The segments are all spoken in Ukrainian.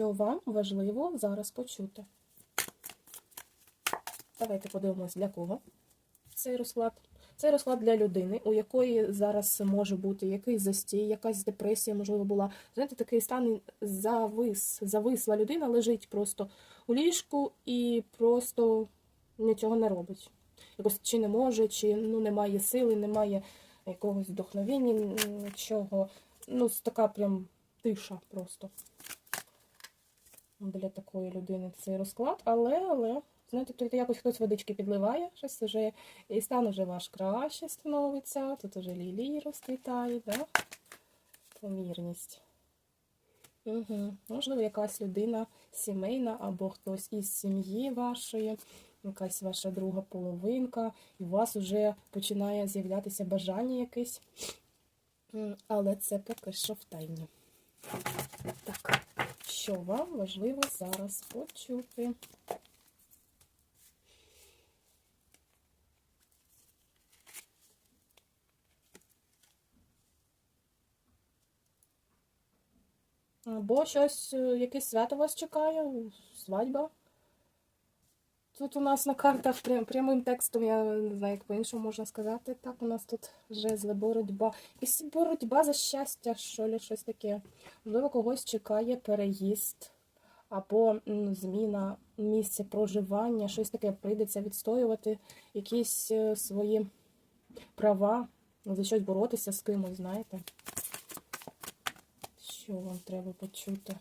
що вам важливо зараз почути. Давайте подивимось, для кого цей розклад. Цей розклад для людини, у якої зараз може бути якийсь застій, якась депресія, можливо, була. Знаєте, такий стан завис, зависла людина лежить просто у ліжку і просто нічого не робить. Якось чи не може, чи ну, немає сили, немає якогось вдохновення, нічого. Ну, така прям тиша просто для такої людини цей розклад. Але, але, знаєте, тут якось хтось водички підливає, щось вже, і стан уже ваш краще становиться. Тут уже лілії розквітають, да? помірність. Угу. Можливо, якась людина сімейна або хтось із сім'ї вашої, якась ваша друга половинка, і у вас вже починає з'являтися бажання якесь. Але це поки що в тайні. Так, що вам важливо зараз почути? Або щось, е, якесь свято вас чекає, свадьба. Тут у нас на картах прям, прямим текстом, я не знаю, як по-іншому можна сказати. Так, у нас тут жезли, боротьба. І боротьба за щастя, що ли, щось таке. Можливо, когось чекає переїзд або м, зміна місця проживання, щось таке прийдеться відстоювати, якісь е, свої права, за щось боротися з кимось, знаєте. Що вам треба почути?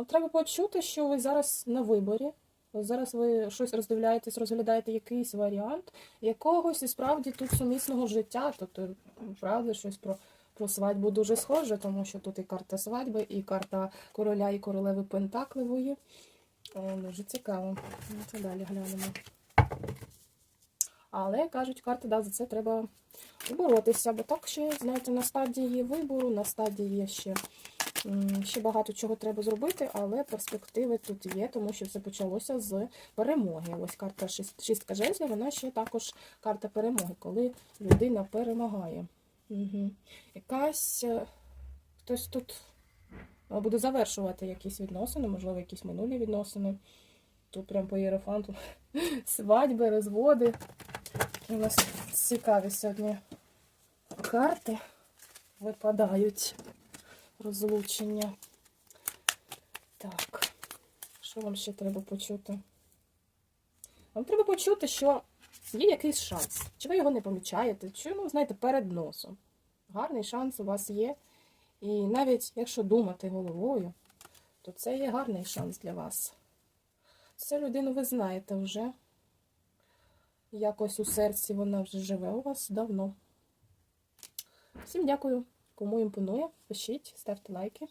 Вам треба почути, що ви зараз на виборі. Зараз ви щось роздивляєтесь, розглядаєте якийсь варіант якогось і справді тут сумісного життя. Тобто, правда, щось про, про свадьбу дуже схоже, тому що тут і карта свадьби, і карта короля і королеви Пентакливої. Дуже цікаво. Давайте далі глянемо. Але кажуть, карти, да, за це треба боротися, бо так ще, знаєте, на стадії вибору, на стадії ще, ще багато чого треба зробити, але перспективи тут є, тому що все почалося з перемоги. Ось карта шістка жезлів, вона ще також карта перемоги, коли людина перемагає. Угу. Якась е, хтось тут е, буде завершувати якісь відносини, можливо, якісь минулі відносини. Тут прям по єрофанту свадьби, розводи. У нас цікаві сьогодні карти випадають розлучення. Так, що вам ще треба почути? Вам треба почути, що є якийсь шанс. Чи ви його не помічаєте, чи, ну, знаєте, перед носом. Гарний шанс у вас є. І навіть якщо думати головою, то це є гарний шанс для вас. Цю людину ви знаєте вже. Якось у серці вона вже живе у вас давно. Всім дякую. Кому імпонує, пишіть, ставте лайки.